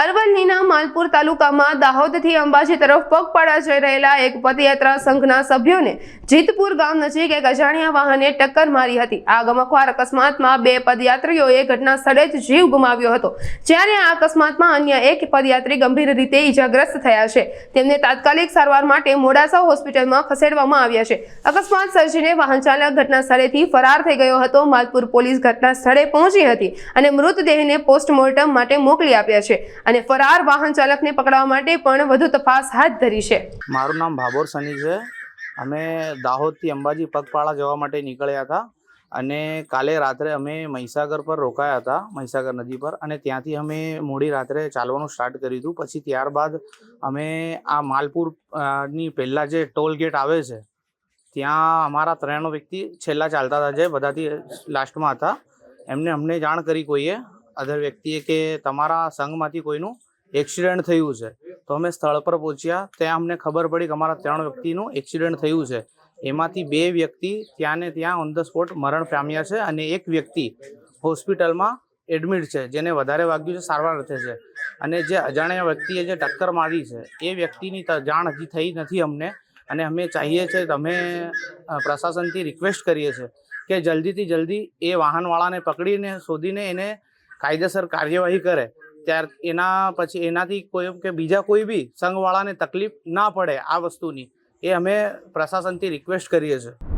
અરવલ્લીના માલપુર તાલુકામાં દાહોદથી અંબાજી તરફ પગપાળા જઈ રહેલા એક પદયાત્રા સંઘના સભ્યોને જીતપુર ગામ નજીક એક અજાણ્યા વાહને ટક્કર મારી હતી. આ ગમખવાર અકસ્માતમાં બે પદયાત્રીઓએ ઘટના સ્થળે જ જીવ ગુમાવ્યો હતો. જ્યારે આ અકસ્માતમાં અન્ય એક પદયાત્રી ગંભીર રીતે ઈજાગ્રસ્ત થયા છે. તેમને તાત્કાલિક સારવાર માટે મોડાસા હોસ્પિટલમાં ખસેડવામાં આવ્યા છે. અકસ્માત સર્જીને વાહન ચાલક ઘટના સ્થળેથી ફરાર થઈ ગયો હતો. માલપુર પોલીસ ઘટના સ્થળે પહોંચી હતી અને મૃતદેહને પોસ્ટમોર્ટમ માટે મોકલી આપ્યા છે. અને ફરાર વાહન ચાલકને પકડવા માટે પણ વધુ તપાસ હાથ ધરી છે. મારું નામ ભાભોર સની છે. અમે દાહોદથી અંબાજી પગપાળા જવા માટે નીકળ્યા હતા અને કાલે રાત્રે અમે મહીસાગર પર રોકાયા હતા, મહીસાગર નદી પર અને ત્યાંથી અમે મોડી રાત્રે ચાલવાનું સ્ટાર્ટ કર્યું હતું. પછી ત્યારબાદ અમે આ માલપુરની પહેલાં જે ટોલ ગેટ આવે છે, ત્યાં અમારા ત્રણ વ્યક્તિ છેલ્લા ચાલતા હતા જે બધાથી લાસ્ટમાં હતા. એમને અમને જાણ કરી કોઈએ અધર વ્યક્તિએ કે તમારા સંઘમાંથી કોઈનું એક્સિડન્ટ થયું છે. તો અમે સ્થળ પર પહોંચ્યા, ત્યાં અમને ખબર પડી કે અમારા ત્રણ વ્યક્તિનું એક્સિડન્ટ થયું છે. એમાંથી બે વ્યક્તિ ત્યાં ને ત્યાં ઓન ધ સ્પોટ મરણ પામ્યા છે અને એક વ્યક્તિ હોસ્પિટલમાં એડમિટ છે, જેને વધારે વાગ્યું છે, સારવાર અર્થે છે. અને જે અજાણ્યા વ્યક્તિએ જે ટક્કર મારી છે, એ વ્યક્તિની જાણ હજી થઈ નથી અમને. અને અમે ચાહીએ છીએ, તમે પ્રશાસનથી રિક્વેસ્ટ કરીએ છીએ કે જલ્દીથી જલ્દી એ વાહનવાળાને પકડીને, શોધીને એને કાયદેસર કાર્યવાહી કરે, ત્યાર એના પછી એનાથી કોઈ કે બીજા કોઈ બી સંઘવાળાને તકલીફ ના પડે આ વસ્તુની, એ અમે પ્રશાસનથી રિક્વેસ્ટ કરીએ છીએ.